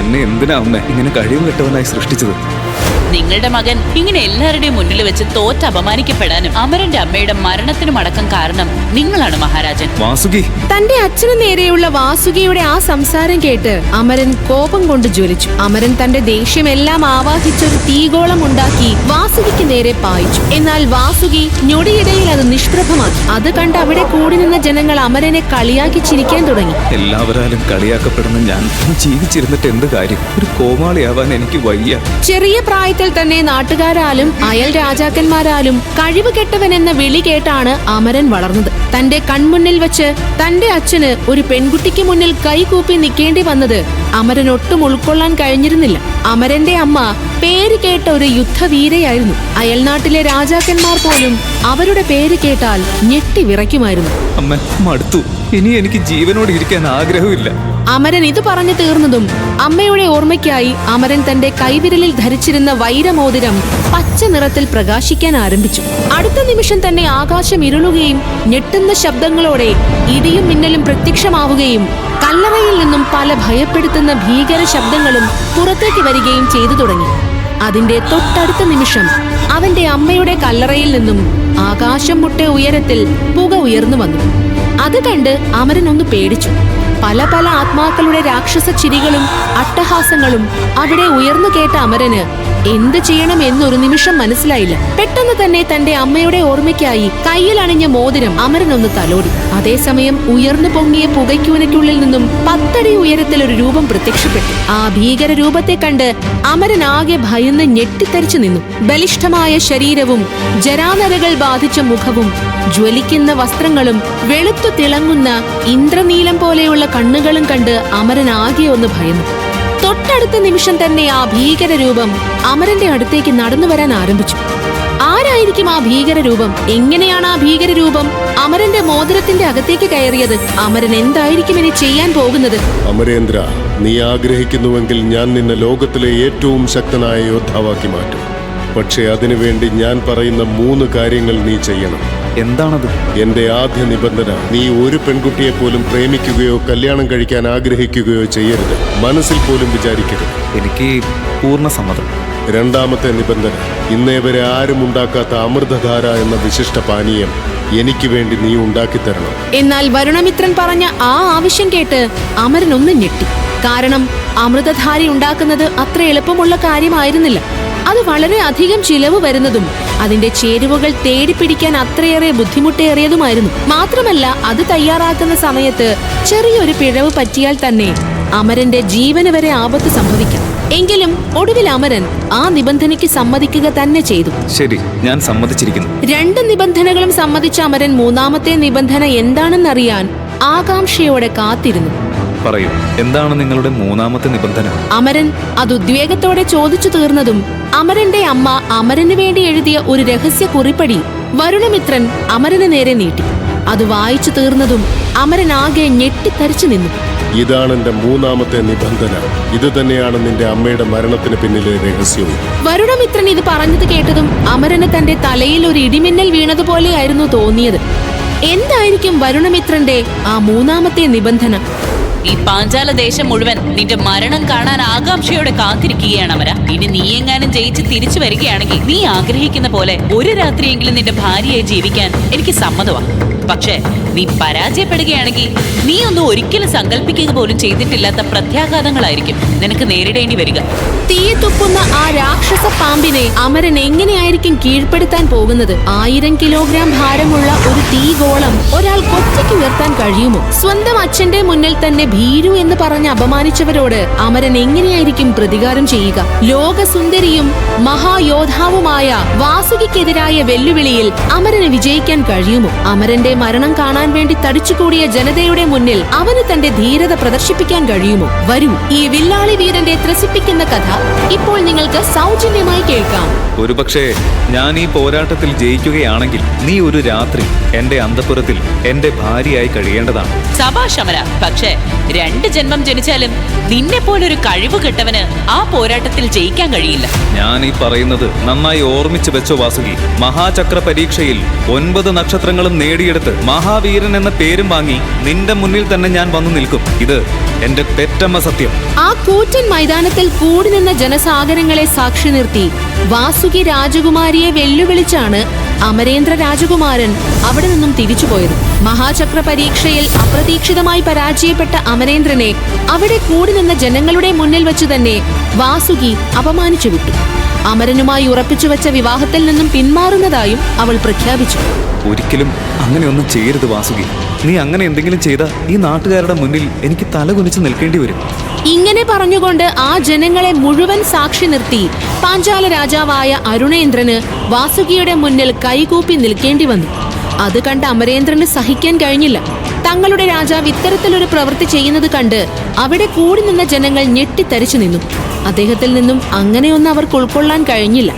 എന്നെ എന്തിനാ അമ്മ ഇങ്ങനെ കഴിവ് കെട്ടവനായി സൃഷ്ടിച്ചത്? നിങ്ങളുടെ മകൻ ഇങ്ങനെ എല്ലാവരുടെയും മുന്നിൽ വെച്ച് തോറ്റ് അപമാനിക്കപ്പെടാനും അമരന്റെ അമ്മയുടെ മരണത്തിനും അടക്കം കാരണം നിങ്ങളാണ് മഹാരാജൻ. വാസുകി. തന്റെ അച്ഛനു നേരെയുള്ള വാസുകിയുടെ ആ സംസാരം കേട്ട് അമരൻ കോപം കൊണ്ട് ജ്വലിച്ചു. അമരൻ തന്റെ ദേഷ്യമെല്ലാം ആവാഹിച്ചൊരു തീഗോളം ഉണ്ടാക്കി വാസുകിക്ക് നേരെ പായിച്ചു. എന്നാൽ വാസുകി ഞൊടിയിടയിൽ അത് നിഷ്പ്രഭമാക്കി. അത് കണ്ട് അവിടെ കൂടി നിന്ന ജനങ്ങൾ അമരനെ കളിയാക്കി ചിരിക്കാൻ തുടങ്ങി. എല്ലാവരാലും കളിയാക്കപ്പെടുന്ന ഞാൻ ജീവിച്ചിരുന്നിട്ട് എന്ത് കാര്യം? ഒരു കോമാളിയാവാൻ എനിക്ക് വയ്യ. ചെറിയ പ്രായത്തിൽ തന്നെ നാട്ടുകാരാലും അയൽ രാജാക്കന്മാരാലും കഴിവ് കെട്ടവൻ എന്ന വിളി കേട്ടാണ് അമരൻ വളർന്നത്. തന്റെ കൺമുന്നിൽ വെച്ച് തന്റെ അച്ഛന് ഒരു പെൺകുട്ടിക്ക് മുന്നിൽ കൈകൂപ്പി നിൽക്കേണ്ടി വന്നത് അമരൻ ഒട്ടും ഉൾക്കൊള്ളാൻ കഴിഞ്ഞിരുന്നില്ല. അമരന്റെ അമ്മ പേര് കേട്ട ഒരു യുദ്ധവീരയായിരുന്നു. അയൽനാട്ടിലെ രാജാക്കന്മാർ പോലും അവരുടെ പേര് കേട്ടാൽ ഞെട്ടി വിറയ്ക്കുമായിരുന്നു. അമ്മ മടുത്തു. ഇനി എനിക്ക് ജീവനോട് ഇരിക്കാൻ ആഗ്രഹമില്ല അമരൻ ഇത് പറഞ്ഞു തീർന്നതും അമ്മയുടെ ഓർമ്മയ്ക്കായി അമരൻ തന്റെ കൈവിരലിൽ ധരിച്ചിരുന്ന വൈരമോതിരം പച്ച നിറത്തിൽ പ്രകാശിക്കാൻ ആരംഭിച്ചു. അടുത്ത നിമിഷം തന്നെ ആകാശം ഇരുളുകയും ഞെട്ടുന്ന ശബ്ദങ്ങളോടെ ഇടിയും മിന്നലും പ്രത്യക്ഷമാവുകയും കല്ലറയിൽ നിന്നും പല ഭയപ്പെടുത്തുന്ന ഭീകര ശബ്ദങ്ങളും പുറത്തേക്ക് വരികയും ചെയ്തു തുടങ്ങി. അതിന്റെ തൊട്ടടുത്ത നിമിഷം അവന്റെ അമ്മയുടെ കല്ലറയിൽ നിന്നും ആകാശം മുട്ടെ ഉയരത്തിൽ പുക ഉയർന്നു വന്നു. അത് കണ്ട് അമരൻ ഒന്ന് പേടിച്ചു. പല പല ആത്മാക്കളുടെ രാക്ഷസ ചിരികളും അട്ടഹാസങ്ങളും അവിടെ ഉയർന്നു കേട്ട അമരന് എന്ത് ചെയ്യണം എന്നൊരു നിമിഷം മനസ്സിലായില്ല. പെട്ടെന്ന് തന്നെ തന്റെ അമ്മയുടെ ഓർമ്മയ്ക്കായി കയ്യിൽ അണിഞ്ഞ മോതിരം അമരൻ ഒന്ന് തലോടി അതേസമയം ഉയർന്നു പൊങ്ങിയ പുകയ്ക്കൂനയ്ക്കുള്ളിൽ നിന്നും പത്തടി ഉയരത്തിൽ ഒരു രൂപം പ്രത്യക്ഷപ്പെട്ടു. ആ ഭീകര രൂപത്തെ കണ്ട് അമരൻ ആകെ ഭയന്ന് ഞെട്ടിത്തെറിച്ചു നിന്നു. ബലിഷ്ഠമായ ശരീരവും ജരാനരകൾ ബാധിച്ച മുഖവും ജ്വലിക്കുന്ന വസ്ത്രങ്ങളും വെളുത്തു തിളങ്ങുന്ന ഇന്ദ്രനീലം പോലെയുള്ള കണ്ണുകളും കണ്ട് അമരൻ ആകെ ഒന്ന് ഭയന്നു. തൊട്ടടുത്ത നിമിഷം തന്നെ ആ ഭീകര രൂപം അമരന്റെ അടുത്തേക്ക് നടന്നു വരാൻ ആരംഭിച്ചു. ആരായിരിക്കും ആ ഭീകര രൂപം എങ്ങനെയാണ് ആ ഭീകര രൂപം അമരന്റെ മോതിരത്തിന്റെ അകത്തേക്ക് കയറിയത്? അമരൻ എന്തായിരിക്കും ഇനി ചെയ്യാൻ പോകുന്നത്? അമരേന്ദ്ര നീ ആഗ്രഹിക്കുന്നുവെങ്കിൽ ഞാൻ നിന്നെ ലോകത്തിലെ ഏറ്റവും ശക്തനായ യോദ്ധാവാക്കി മാറ്റും. പക്ഷേ അതിനുവേണ്ടി ഞാൻ പറയുന്ന മൂന്ന് കാര്യങ്ങൾ നീ ചെയ്യണം. എന്താണത്? എന്റെ ആദ്യ നിബന്ധന നീ ഒരു പെൺകുട്ടിയെ പോലും പ്രേമിക്കുകയോ കല്യാണം കഴിക്കാൻ ആഗ്രഹിക്കുകയോ ചെയ്യരുത്. മനസ്സിൽ പോലും വിചാരിക്കരുത്. എനിക്ക് പൂർണ സമ്മതം. രണ്ടാമത്തെ നിബന്ധന ഇന്നേ വരെ ആരും ഉണ്ടാക്കാത്ത അമൃതധാര എന്ന വിശിഷ്ട പാനീയം എനിക്ക് വേണ്ടി നീ ഉണ്ടാക്കി തരണം. എന്നാൽ വരുണമിത്രൻ പറഞ്ഞ ആ ആവശ്യം കേട്ട് അമരൻ ഒന്ന് ഞെട്ടി. കാരണം അമൃതധാര ഉണ്ടാക്കുന്നത് അത്ര എളുപ്പമുള്ള കാര്യമായിരുന്നില്ല. അത് വളരെ അധികം ചിലവ് വരുന്നതും അതിന്റെ ചേരുവകൾ തേടിപ്പിടിക്കാൻ അത്രയേറെ ബുദ്ധിമുട്ടേറിയതുമായിരുന്നു. മാത്രമല്ല അത് തയ്യാറാക്കുന്ന സമയത്ത് ചെറിയൊരു പിഴവ് പറ്റിയാൽ തന്നെ അമരന്റെ ജീവന് വരെ ആപത്ത് സംഭവിക്കാം. എങ്കിലും ഒടുവിൽ അമരൻ ആ നിബന്ധനയ്ക്ക് സമ്മതിക്കുക തന്നെ ചെയ്തു. ശരി ഞാൻ സമ്മതിച്ചിരിക്കുന്നു. രണ്ട് നിബന്ധനകളും സമ്മതിച്ച അമരൻ മൂന്നാമത്തെ നിബന്ധന എന്താണെന്നറിയാൻ ആകാംക്ഷയോടെ കാത്തിരുന്നു. പറയൂ. എന്താണ് നിങ്ങളുടെ മൂന്നാമത്തെ നിബന്ധന? അമരൻ അത് ഉദ്വേഗത്തോടെ ചോദിച്ചു തീർന്നതും അമരന്റെ അമ്മ അമരന് വേണ്ടി എഴുതിയ ഒരു രഹസ്യ കുറിപ്പടി വരുണമിത്രൻ അമരന് നേരെ നീട്ടി. അത് വായിച്ചു തീർന്നതും അമരൻ ആകെ ഞെട്ടിത്തരിച്ചു നിന്നു. ഇതാണ് എന്റെ മൂന്നാമത്തെ നിബന്ധന. ഇത് തന്നെയാണ് നിന്റെ അമ്മയുടെ മരണത്തിന് പിന്നിലെ രഹസ്യവും. വരുണമിത്രൻ ഇത് പറഞ്ഞത് കേട്ടതും അമരന് തന്റെ തലയിൽ ഒരു ഇടിമിന്നൽ വീണതുപോലെയായിരുന്നു തോന്നിയത്. എന്തായിരിക്കും വരുണമിത്രന്റെ ആ മൂന്നാമത്തെ നിബന്ധന? ഈ പാഞ്ചാല ദേശം മുഴുവൻ നിന്റെ മരണം കാണാൻ ആകാംക്ഷയോടെ കാത്തിരിക്കുകയാണ് അമര. ഇനി നീ എങ്ങാനും ജയിച്ച് തിരിച്ചു വരികയാണെങ്കിൽ നീ ആഗ്രഹിക്കുന്ന പോലെ ഒരു രാത്രിയെങ്കിലും നിന്റെ ഭാര്യയെ ജീവിക്കാൻ എനിക്ക് സമ്മതമാണ് പക്ഷേ നീ പരാജയപ്പെടുകയാണെങ്കിൽ നീ ഒന്നും ഒരിക്കലും സങ്കല്പിക്കുക പോലും ചെയ്തിട്ടില്ലാത്ത പ്രത്യാഘാതങ്ങളായിരിക്കും നിനക്ക് നേരിടേണ്ടി വരിക. തീയെ തുപ്പുന്ന ആ രാക്ഷസ പാമ്പിനെ അമരൻ എങ്ങനെയായിരിക്കും കീഴ്പ്പെടുത്താൻ പോകുന്നത്? ആയിരം കിലോഗ്രാം ഭാരമുള്ള ഒരു തീഗോളം ഒരാൾ കൊച്ചയ്ക്ക് ഉയർത്താൻ കഴിയുമോ? സ്വന്തം അച്ഛന്റെ മുന്നിൽ തന്നെ ഭീരു എന്ന് പറഞ്ഞ് അപമാനിച്ചവരോട് അമരൻ എങ്ങനെയായിരിക്കും പ്രതികാരം ചെയ്യുക? ലോകസുന്ദരിയും മഹായോദ്ധാവുമായ വാസുകിക്കെതിരായ വെല്ലുവിളിയിൽ അമരന് വിജയിക്കാൻ കഴിയുമോ? അമരന്റെ മരണം കാണാൻ വേണ്ടി തടിച്ചുകൂടിയ ജനതയുടെ മുന്നിൽ അവന് തന്റെ ധീരത പ്രദർശിപ്പിക്കാൻ കഴിയുമോ? വരും ഈ വില്ലാളി വീരന്റെ ത്രസിപ്പിക്കുന്ന കഥ ഇപ്പോൾ നിങ്ങൾക്ക് സൗജന്യമായി കേൾക്കാം. ഒരുപക്ഷെ ഞാൻ ഈ പോരാട്ടത്തിൽ ജയിക്കുകയാണെങ്കിൽ നീ ഒരു രാത്രി എന്റെ അന്തപുരത്തിൽ എന്റെ ഭാര്യയായി കഴിയേണ്ടതാണ്. സഭാശമര പക്ഷേ രണ്ട് ജന്മം ജനിച്ചാലും നിന്നെ പോലൊരു കഴിവ് കെട്ടവന് ആ പോരാട്ടത്തിൽ ജയിക്കാൻ കഴിയില്ല. ഞാൻ ഈ പറയുന്നത് നന്നായി ഓർമ്മിച്ചു വെച്ചോ വാസുകി. മഹാചക്ര പരീക്ഷയിൽ ഒൻപത് നക്ഷത്രങ്ങളും നേടിയെടുത്ത എടുത്ത് മഹാവീരൻ എന്ന പേരും വാങ്ങി നിന്റെ മുന്നിൽ തന്നെ ഞാൻ വന്നു നിൽക്കും. ഇത് എന്റെ പെറ്റമ്മ സത്യം. ആ കൂറ്റൻ മൈതാനത്തിൽ കൂടി നിന്ന ജനസാഗരങ്ങളെ സാക്ഷി നിർത്തി. വാസുകി രാജകുമാരിയെ വെല്ലുവിളിച്ചാണ് അമരേന്ദ്ര രാജകുമാരൻ അവിടെ നിന്നും തിരിച്ചുപോയത് മഹാചക്ര പരീക്ഷയിൽ അപ്രതീക്ഷിതമായി പരാജയപ്പെട്ട അമരേന്ദ്രനെ അവിടെ കൂടി നിന്ന ജനങ്ങളുടെ മുന്നിൽ വെച്ച് തന്നെ വാസുകി അപമാനിച്ചു വിട്ടു. അമരനുമായി ഉറപ്പിച്ചു വെച്ച വിവാഹത്തിൽ നിന്നും പിന്മാറുന്നതായും അവൾ പ്രഖ്യാപിച്ചു. ഒരിക്കലും അങ്ങനെയൊന്നും ചെയ്യരുത് വാസുകി. നീ അങ്ങനെ എന്തെങ്കിലും ചെയ്ത ഈ നാട്ടുകാരുടെ മുന്നിൽ എനിക്ക് തലകുനിച്ച് നിൽക്കേണ്ടി വരും. ഇങ്ങനെ പറഞ്ഞുകൊണ്ട് ആ ജനങ്ങളെ മുഴുവൻ സാക്ഷി നിർത്തി പാഞ്ചാല രാജാവായ അരുണേന്ദ്രന് വാസുകിയുടെ മുന്നിൽ കൈകൂപ്പി നിൽക്കേണ്ടി വന്നു. അത് കണ്ട് അമരേന്ദ്രന് സഹിക്കാൻ കഴിഞ്ഞില്ല. തങ്ങളുടെ രാജാവ് ഇത്തരത്തിലൊരു പ്രവൃത്തി ചെയ്യുന്നത് കണ്ട് അവിടെ കൂടി നിന്ന ജനങ്ങൾ ഞെട്ടിത്തരിച്ചു നിന്നു. അദ്ദേഹത്തിൽ നിന്നും അങ്ങനെയൊന്നും അവർക്ക് ഉൾക്കൊള്ളാൻ കഴിഞ്ഞില്ല.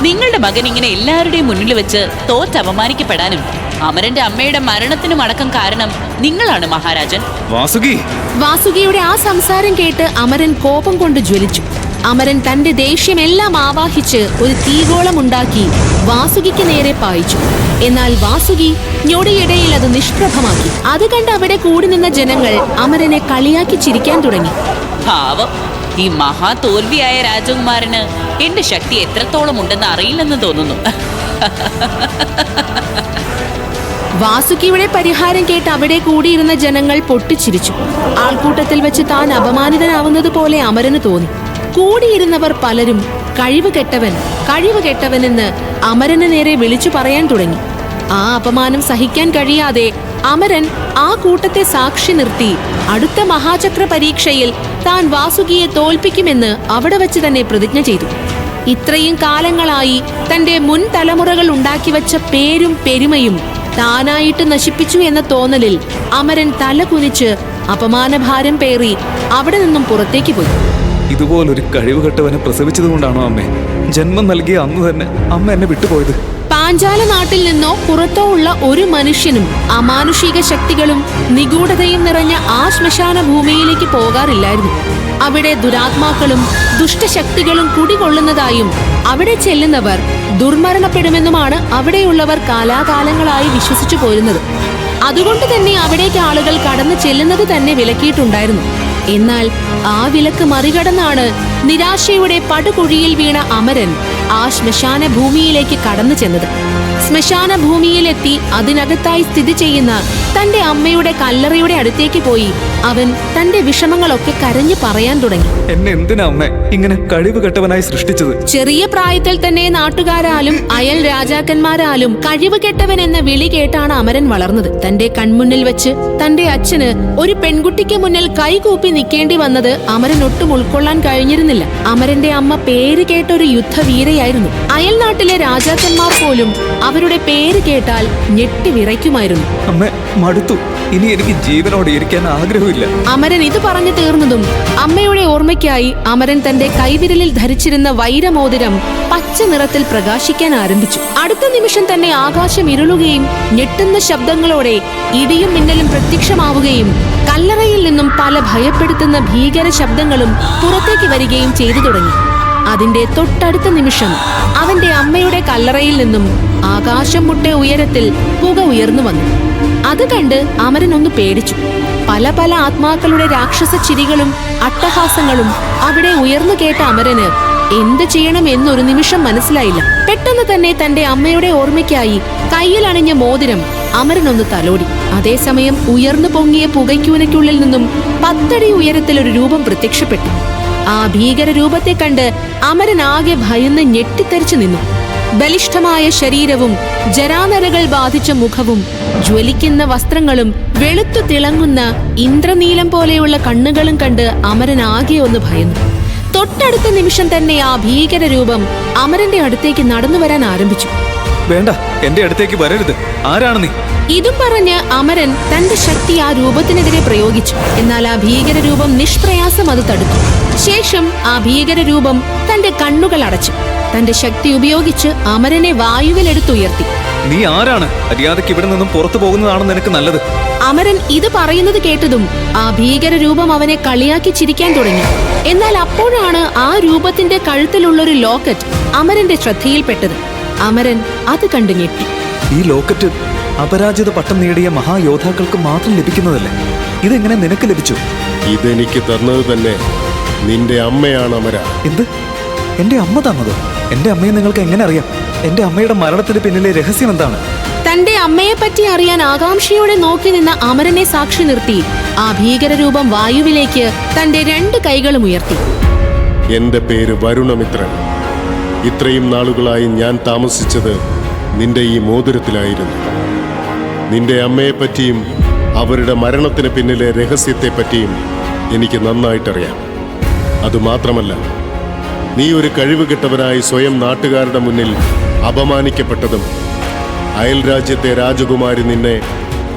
നിങ്ങളുടെ മകൻ ഇങ്ങനെ എല്ലാവരുടെയും മുന്നിൽ വെച്ച് തോറ്റ് അപമാനിക്കപ്പെടാനും അമരന്റെ അമ്മയുടെ മരണത്തിനും അടക്കം കാരണം നിങ്ങളാണ് മഹാരാജൻ. വാസുകി. വാസുകിയുടെ ആ സംസാരം കേട്ട് അമരൻ കോപം കൊണ്ട് ജ്വലിച്ചു. അമരൻ തന്റെ ദേഷ്യമെല്ലാം ആവാഹിച്ച് ഒരു തീഗോളം ഉണ്ടാക്കി വാസുകിക്ക് നേരെ പായിച്ചു. എന്നാൽ വാസുകി ഞൊടിയിടയിൽ അത് നിഷ്പ്രഭമാക്കി. അത് കണ്ട് അവിടെ കൂടി നിന്ന ജനങ്ങൾ അമരനെ കളിയാക്കി ചിരിക്കാൻ തുടങ്ങി. ഭാവം ഈ മഹാ തോൽവിയായ രാജകുമാരന് എന്റെ ശക്തി എത്രത്തോളം ഉണ്ടെന്ന് അറിയില്ലെന്ന് തോന്നുന്നു. വാസുകിയുടെ പരിഹാരം കേട്ട് അവിടെ കൂടിയിരുന്ന ജനങ്ങൾ പൊട്ടിച്ചിരിച്ചു. ആൾക്കൂട്ടത്തിൽ വെച്ച് താൻ അപമാനിതനാവുന്നത് പോലെ അമരന് തോന്നി. കൂടിയിരുന്നവർ പലരും കഴിവ് കെട്ടവൻ കഴിവ് കെട്ടവനെന്ന് അമരന് നേരെ വിളിച്ചു പറയാൻ തുടങ്ങി. ആ അപമാനം സഹിക്കാൻ കഴിയാതെ അമരൻ ആ കൂട്ടത്തെ സാക്ഷി നിർത്തി അടുത്ത മഹാചക്ര പരീക്ഷയിൽ താൻ വാസുകിയെ തോൽപ്പിക്കുമെന്ന് അവിടെ വെച്ച് തന്നെ പ്രതിജ്ഞ ചെയ്തു. ഇത്രയും കാലങ്ങളായി തന്റെ മുൻ തലമുറകൾ ഉണ്ടാക്കി വച്ച പേരും പെരുമയും താനായിട്ട് നശിപ്പിച്ചു എന്ന തോന്നലിൽ അമരൻ തല കുനിച്ച് അപമാനഭാരം പേറി അവിടെ നിന്നും പുറത്തേക്ക് പോയി. ഇതുപോലൊരു കഴിവുകെട്ടവനെ പ്രസവിച്ചതുകൊണ്ടാണോ അമ്മേ? ജന്മം നൽകിയ അന്ന് തന്നെ അമ്മ എന്നെ വിട്ടുപോയത്. പാഞ്ചാല നാട്ടിൽ നിന്നോ പുറത്തോ ഉള്ള ഒരു മനുഷ്യനും അമാനുഷിക ശക്തികളും നിഗൂഢതയും നിറഞ്ഞ ആ ശ്മശാന ഭൂമിയിലേക്ക് പോകാറില്ലായിരുന്നു. അവിടെ ദുരാത്മാക്കളും ദുഷ്ടശക്തികളും കുടികൊള്ളുന്നതായും അവിടെ ചെല്ലുന്നവർ ദുർമരണപ്പെടുമെന്നുമാണ് അവിടെയുള്ളവർ കാലാകാലങ്ങളായി വിശ്വസിച്ചു പോരുന്നത്. അതുകൊണ്ട് തന്നെ അവിടേക്ക് ആളുകൾ കടന്നു ചെല്ലുന്നത് തന്നെ വിലക്കിയിട്ടുണ്ടായിരുന്നു. എന്നാൽ ആ വിലക്ക് മറികടന്നാണ് നിരാശയുടെ പടുകുഴിയിൽ വീണ അമരൻ ആ ശ്മശാന ഭൂമിയിലേക്ക് കടന്നു ചെന്നത്. ശ്മശാന ഭൂമിയിലെത്തി അതിനകത്തായി സ്ഥിതി ചെയ്യുന്ന തന്റെ അമ്മയുടെ കല്ലറയുടെ അടുത്തേക്ക് പോയി അവൻ തന്റെ വിഷമങ്ങളൊക്കെ കരഞ്ഞു പറയാൻ തുടങ്ങി. എന്നെ എന്തിനാ അമ്മ ഇങ്ങനെ കഴിവുകെട്ടവനായി സൃഷ്ടിച്ചത്? ചെറിയ പ്രായത്തിൽ തന്നെ നാട്ടുകാരാലും അയൽ രാജാക്കന്മാരാലും കഴിവ് കെട്ടവൻ എന്ന വിളി കേട്ടാണ് അമരൻ വളർന്നത്. തന്റെ കൺമുന്നിൽ വെച്ച് തന്റെ അച്ഛന് ഒരു പെൺകുട്ടിക്ക് മുന്നിൽ കൈകൂപ്പി നിൽക്കേണ്ടി വന്നത് അമരൻ ഒട്ടും ഉൾക്കൊള്ളാൻ കഴിഞ്ഞിരുന്നില്ല. അമരന്റെ അമ്മ പേര് കേട്ട ഒരു യുദ്ധവീരയായിരുന്നു. അയൽ നാട്ടിലെ രാജാക്കന്മാർ പോലും അവരുടെ പേര് കേട്ടാൽ ഞെട്ടി വിറയ്ക്കുമായിരുന്നു. അമ്മ മടുത്തു. ഇനി എനിക്ക് ജീവനോടെ ഇരിക്കാൻ ആഗ്രഹമില്ല. അമരൻ ഇത് പറഞ്ഞു തീർന്നതും അമ്മയുടെ ഓർമ്മയ്ക്കായി അമരൻ തന്റെ കൈവിരലിൽ ധരിച്ചിരുന്ന വൈരമോതിരം പച്ച നിറത്തിൽ പ്രകാശിക്കാൻ ആരംഭിച്ചു. അടുത്ത നിമിഷം തന്നെ ആകാശം ഇരുളുകയും ഞെട്ടുന്ന ശബ്ദങ്ങളോടെ ഇടിയും മിന്നലും പ്രത്യക്ഷമാവുകയും കല്ലറയിൽ നിന്നും പല ഭയപ്പെടുത്തുന്ന ഭീകര ശബ്ദങ്ങളും പുറത്തേക്ക് വരികയും ചെയ്തു തുടങ്ങി. അതിന്റെ തൊട്ടടുത്ത നിമിഷം അവന്റെ അമ്മയുടെ കല്ലറയിൽ നിന്നും ആകാശം മുട്ടെ ഉയരത്തിൽ പുക ഉയർന്നു വന്നു. അത് കണ്ട് അമരൻ ഒന്ന് പേടിച്ചു. പല പല ആത്മാക്കളുടെ രാക്ഷസ ചിരികളും അട്ടഹാസങ്ങളും അവിടെ ഉയർന്നു കേട്ട അമരന് എന്ത് ചെയ്യണം എന്നൊരു നിമിഷം മനസ്സിലായില്ല. പെട്ടെന്ന് തന്നെ തന്റെ അമ്മയുടെ ഓർമ്മയ്ക്കായി കയ്യിൽ അണിഞ്ഞ മോതിരം അമരനൊന്ന് തലോടി. അതേസമയം ഉയർന്നു പൊങ്ങിയ പുകയ്ക്കൂനയ്ക്കുള്ളിൽ നിന്നും പത്തടി ഉയരത്തിൽ ഒരു രൂപം പ്രത്യക്ഷപ്പെട്ടു. ആ ഭീകര രൂപത്തെ കണ്ട് അമരൻ ആകെ ഭയന്ന് ഞെട്ടിത്തെറിച്ചു നിന്നു. ബലിഷ്ഠമായ ശരീരവും ജരാനരകൾ ബാധിച്ച മുഖവും ജ്വലിക്കുന്ന വസ്ത്രങ്ങളും വെളുത്തു തിളങ്ങുന്ന ഇന്ദ്രനീലം പോലെയുള്ള കണ്ണുകളും കണ്ട് അമരൻ ആകെ ഒന്ന് ഭയന്നു. തൊട്ടടുത്ത നിമിഷം തന്നെ ആ ഭീകര രൂപം അമരന്റെ അടുത്തേക്ക് നടന്നു വരാൻ ആരംഭിച്ചു. വേണ്ട എന്റെ അടുത്തേക്ക് വരരുത്. ആരാണ് നീ? ഇതും പറഞ്ഞ് അമരൻ തന്റെ ശക്തി ആ രൂപത്തിനെതിരെ പ്രയോഗിച്ചു. എന്നാൽ ആ ഭീകര രൂപം നിഷ്പ്രയാസം അത് തടുത്തു. ശേഷം ആ ഭീകര രൂപം തന്റെ കണ്ണുകൾ അടച്ചു. തന്റെ ശക്തി ഉപയോഗിച്ച് അമരനെ വായുവിലെടുത്തുയർത്തി. നീ ആരാണ്? മര്യാദയ്ക്ക് ഇവിടെ നിന്നും പുറത്തു പോകുന്നതാണ് നിനക്ക് നല്ലത്? അമരൻ ഇത് പറയുന്നത് കേട്ടതും ആ ഭീകര രൂപം അവനെ കളിയാക്കി ചിരിക്കാൻ തുടങ്ങി. എന്നാൽ അപ്പോഴാണ് ആ രൂപത്തിന്റെ കഴുത്തിലുള്ള ഒരു ലോക്കറ്റ് അമരന്റെ ശ്രദ്ധയിൽപ്പെട്ടത്. അമരൻ അത് കണ്ടു ഞെട്ടി. ഈ ലോക്കറ്റ് അപരാജിത പട്ടം നേടിയ മഹായോദ്ധാക്കൾക്ക് മാത്രം ലഭിക്കുന്നതല്ലേ? ഇതെങ്ങനെ നിനക്ക് ലഭിച്ചു? ഇതെനിക്ക് തന്നത് തന്നെ നിന്റെ അമ്മയാണ് അമര. എന്ത്? എന്റെ അമ്മ തന്നതോ? എന്റെ അമ്മയെ നിങ്ങൾക്ക് എങ്ങനെ അറിയാം? എന്റെ അമ്മയുടെ മരണത്തിന് പിന്നിലെ രഹസ്യം എന്താണ്? തന്റെ അമ്മയെ പറ്റി അറിയാൻ ആകാംക്ഷയോടെ നോക്കി നിന്ന അമരനെ സാക്ഷി നിർത്തി. ആ ഭീകരരൂപം വായുവിലേക്ക് തന്റെ രണ്ട് കൈകളും ഉയർത്തി. എന്റെ പേര് വരുണമിത്രൻ. ഇത്രയും നാളുകളായി ഞാൻ താമസിച്ചത് നിന്റെ ഈ മോതിരത്തിലായിരുന്നു. നിന്റെ അമ്മയെപ്പറ്റിയും അവരുടെ മരണത്തിന് പിന്നിലെ രഹസ്യത്തെപ്പറ്റിയും എനിക്ക് നന്നായിട്ടറിയാം. അതുമാത്രമല്ല നീ ഒരു കഴിവ് കിട്ടവനായി സ്വയം നാട്ടുകാരുടെ മുന്നിൽ അപമാനിക്കപ്പെട്ടതും അയൽ രാജ്യത്തെ രാജകുമാരി നിന്നെ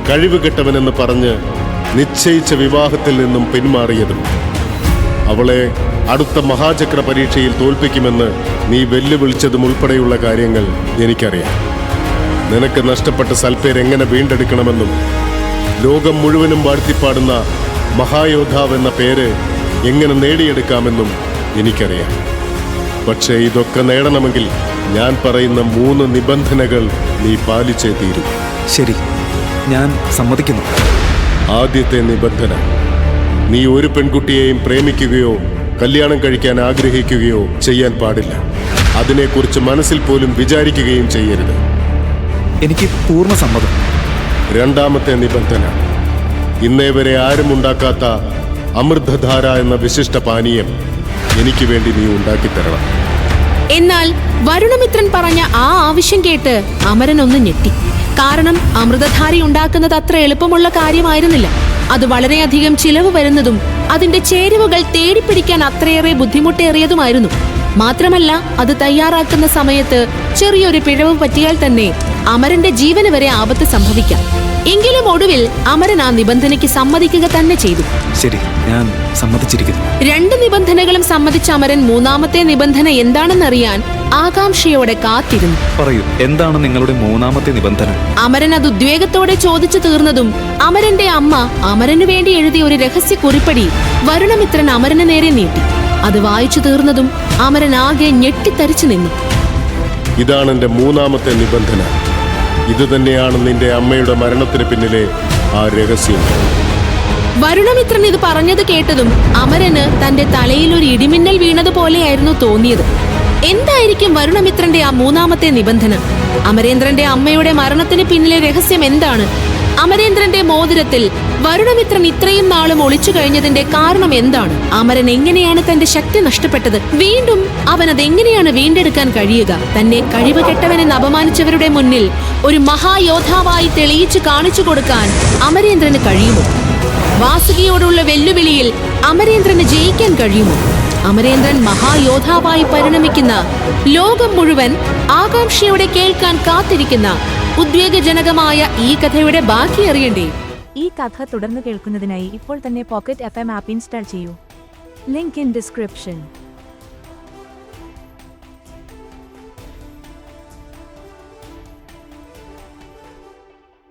കഴിവ് കിട്ടവനെന്ന് പറഞ്ഞ് നിശ്ചയിച്ച വിവാഹത്തിൽ നിന്നും പിന്മാറിയതും അവളെ അടുത്ത മഹാചക്ര പരീക്ഷയിൽ തോൽപ്പിക്കുമെന്ന് നീ വെല്ലുവിളിച്ചതും ഉൾപ്പെടെയുള്ള കാര്യങ്ങൾ എനിക്കറിയാം. നിനക്ക് നഷ്ടപ്പെട്ട സൽപ്പേർ എങ്ങനെ വീണ്ടെടുക്കണമെന്നും ലോകം മുഴുവനും വാഴ്ത്തിപ്പാടുന്ന മഹായോദ്ധാവ് എന്ന പേര് എങ്ങനെ നേടിയെടുക്കാമെന്നും എനിക്കറിയാം. പക്ഷേ ഇതൊക്കെ നേടണമെങ്കിൽ ഞാൻ പറയുന്ന മൂന്ന് നിബന്ധനകൾ നീ പാലിച്ചേ തീരൂ. ശരി. ഞാൻ സമ്മതിക്കുന്നു. ആദ്യത്തെ നിബന്ധന നീ ഒരു പെൺകുട്ടിയെയും പ്രേമിക്കുകയോ കല്യാണം കഴിക്കാൻ ആഗ്രഹിക്കുകയോ ചെയ്യാൻ പാടില്ല. അതിനെക്കുറിച്ച് മനസ്സിൽ പോലും വിചാരിക്കുകയും ചെയ്യരുത്. എനിക്ക് പൂർണ സമ്മതം. രണ്ടാമത്തെ നിബന്ധന ഇന്നേ വരെ ആരും ഉണ്ടാക്കാത്ത അമൃതധാര എന്ന വിശിഷ്ട പാനീയം എനിക്ക് വേണ്ടി നീ ഉണ്ടാക്കി തരണം. എന്നാൽ വരുണമിത്രൻ പറഞ്ഞ ആ ആവശ്യം കേട്ട് അമരൻ ഒന്ന് ഞെട്ടി. കാരണം അമൃതധാരി ഉണ്ടാക്കുന്നത് അത്ര എളുപ്പമുള്ള കാര്യമായിരുന്നില്ല. അത് വളരെയധികം ചിലവ് വരുന്നതും അതിന്റെ ചേരുവകൾ തേടിപ്പിടിക്കാൻ അത്രയേറെ ബുദ്ധിമുട്ടേറിയതുമായിരുന്നു. മാത്രമല്ല അത് തയ്യാറാക്കുന്ന സമയത്ത് ചെറിയൊരു പിഴവ് പറ്റിയാൽ തന്നെ അമരന്റെ ജീവന് വരെ ആപത്ത് സംഭവിക്കാം. എങ്കിലും ഒടുവിൽ അമരൻ ആ നിബന്ധനയ്ക്ക് സമ്മതിക്കുക തന്നെ ചെയ്തു. ശരി ഞാൻ സമ്മതിച്ചിരിക്കുന്നു. രണ്ട് നിബന്ധനകളും സമ്മതിച്ച അമരൻ മൂന്നാമത്തെ നിബന്ധന എന്താണെന്നറിയാൻ ആകാംക്ഷയോടെ കാത്തിരുന്നു. പറയൂ എന്താണ് നിങ്ങളുടെ മൂന്നാമത്തെ നിബന്ധന? അമരൻ അത് ഉദ്വേഗത്തോടെ ചോദിച്ചു തീർന്നതും അമരന്റെ അമ്മ അമരനു വേണ്ടി എഴുതിയ ഒരു രഹസ്യ കുറിപ്പടി വരുണമിത്രൻ അമരന് നേരെ നീട്ടി. അത് വായിച്ചു തീർന്നതും അമരൻ ആകെ ഞെട്ടിത്തരിച്ചു നിന്നു. ഇതാണ് എന്റെ മൂന്നാമത്തെ നിബന്ധന. ഇത് തന്നെയാണ് നിന്റെ അമ്മയുടെ മരണത്തിന് പിന്നിലെ ആ രഹസ്യം. വരുണമിത്രൻ ഇത് പറഞ്ഞത് കേട്ടതും അമരന് തന്റെ തലയിൽ ഒരു ഇടിമിന്നൽ വീണതുപോലെയായിരുന്നു തോന്നിയത്. എന്തായിരിക്കും വരുണമിത്രന്റെ ആ മൂന്നാമത്തെ നിബന്ധന? അമരേന്ദ്രന്റെ അമ്മയുടെ മരണത്തിന് പിന്നിലെ രഹസ്യം എന്താണ്? അമരേന്ദ്രന്റെ മോതിരത്തിൽ വരുണമിത്രൻ ഇത്രയും നാളും ഒളിച്ചു കഴിഞ്ഞതിന്റെ കാരണം എന്താണ്? അമരൻ എങ്ങനെയാണ് തന്റെ ശക്തി നഷ്ടപ്പെട്ടത്? വീണ്ടും അവൻ അതെങ്ങനെയാണ് വീണ്ടെടുക്കാൻ കഴിയുക? തന്നെ കഴിവ് കെട്ടവനെന്ന് അപമാനിച്ചവരുടെ മുന്നിൽ ഒരു മഹായോദ്ധാവായി തെളിയിച്ചു കാണിച്ചു കൊടുക്കാൻ അമരേന്ദ്രന് കഴിയുമോ? വാസുകിയോടുള്ള വെല്ലുവിളിയിൽ അമരേന്ദ്രന് ജയിക്കാൻ കഴിയുമോ? അമരേന്ദ്രൻ മഹായോദ്ധാവായി പരിണമിക്കുന്ന ലോകം മുഴുവൻ ആകാംക്ഷയോടെ കേൾക്കാൻ കാത്തിരിക്കുന്ന ഉദ്വേഗജനകമായ ഈ കഥയുടെ ബാക്കി അറിയണ്ടേ? ഈ കഥ തുടർന്ന് കേൾക്കുന്നതിനായി ഇപ്പോൾ തന്നെ pocket F M app install ചെയ്യൂ. Link in description.